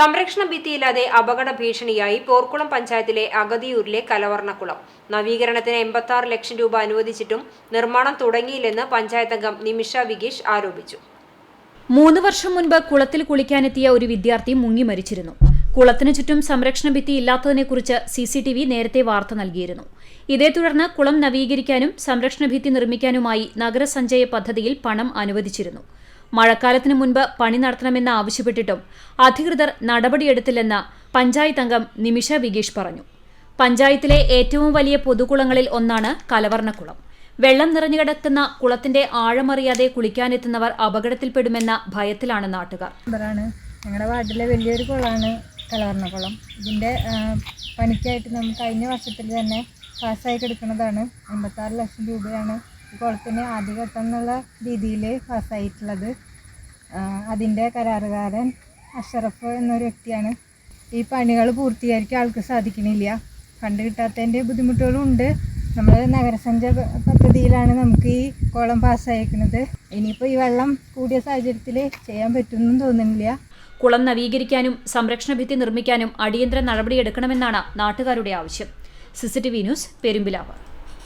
സംരക്ഷണ ഭിത്തിയില്ലാതെ അപകട ഭീഷണിയായി പോർക്കുളം പഞ്ചായത്തിലെ അഗതിയൂരിലെ കലവർണക്കുളം നവീകരണത്തിന് എൺപത്തി ആറ് ലക്ഷം രൂപ അനുവദിച്ചിട്ടും നിർമ്മാണം തുടങ്ങിയില്ലെന്ന് പഞ്ചായത്ത് അംഗം നിമിഷ വിഗീഷ് ആരോപിച്ചു. മൂന്ന് വർഷം മുൻപ് കുളത്തിൽ കുളിക്കാനെത്തിയ ഒരു വിദ്യാർത്ഥി മുങ്ങി മരിച്ചിരുന്നു. കുളത്തിനു ചുറ്റും സംരക്ഷണ ഭിത്തി ഇല്ലാത്തതിനെക്കുറിച്ച് സി സി ടി വി നേരത്തെ വാർത്ത നൽകിയിരുന്നു. ഇതേ തുടർന്ന് കുളം നവീകരിക്കാനും സംരക്ഷണ ഭിത്തി നിർമ്മിക്കാനുമായി നഗരസഞ്ചയ പദ്ധതിയിൽ പണം അനുവദിച്ചിരുന്നു. മഴക്കാലത്തിനു മുൻപ് പണി നടത്തണമെന്ന് ആവശ്യപ്പെട്ടിട്ടും അധികൃതർ നടപടിയെടുത്തില്ലെന്ന് പഞ്ചായത്ത് അംഗം നിമിഷ വിഗീഷ് പറഞ്ഞു. പഞ്ചായത്തിലെ ഏറ്റവും വലിയ പൊതുകുളങ്ങളിൽ ഒന്നാണ് കലവർണക്കുളം വെള്ളം നിറഞ്ഞുകിടക്കുന്ന കുളത്തിന്റെ ആഴമറിയാതെ കുളിക്കാനെത്തുന്നവർ അപകടത്തിൽപ്പെടുമെന്ന ഭയത്തിലാണ് നാട്ടുകാർ. ഞങ്ങളുടെ വാർഡിലെ വലിയൊരു കുളമാണ് കലവർണക്കുളം ഇതിന്റെ ആ, പണിക്കായിട്ട് നമുക്ക് കഴിഞ്ഞ വർഷത്തിൽ തന്നെ പാസ്സായി കിടക്കുന്നതാണ്. ലക്ഷം രൂപയാണ് കുളത്തിന് ആദ്യഘട്ടം എന്നുള്ള രീതിയിൽ പാസ്സായിട്ടുള്ളത് അതിന്റെ കരാറുകാരൻ അഷറഫ് എന്നൊരു വ്യക്തിയാണ്. ഈ പണികൾ പൂർത്തീകരിക്കാൻ ആൾക്ക് സാധിക്കണില്ല. ഫണ്ട് കിട്ടാത്തതിന്റെ ബുദ്ധിമുട്ടുകളും ഉണ്ട് നമ്മൾ നഗരസഞ്ചാര പദ്ധതിയിലാണ് നമുക്ക് ഈ കുളം പാസ്സായിരിക്കുന്നത് ഇനിയിപ്പോൾ ഈ വെള്ളം കൂടിയ സാഹചര്യത്തിൽ ചെയ്യാൻ പറ്റുമെന്നും തോന്നുന്നില്ല. കുളം നവീകരിക്കാനും സംരക്ഷണ ഭിത്തി നിർമ്മിക്കാനും അടിയന്തര നടപടിയെടുക്കണമെന്നാണ് നാട്ടുകാരുടെ ആവശ്യം. CCTV news Perumpilavu.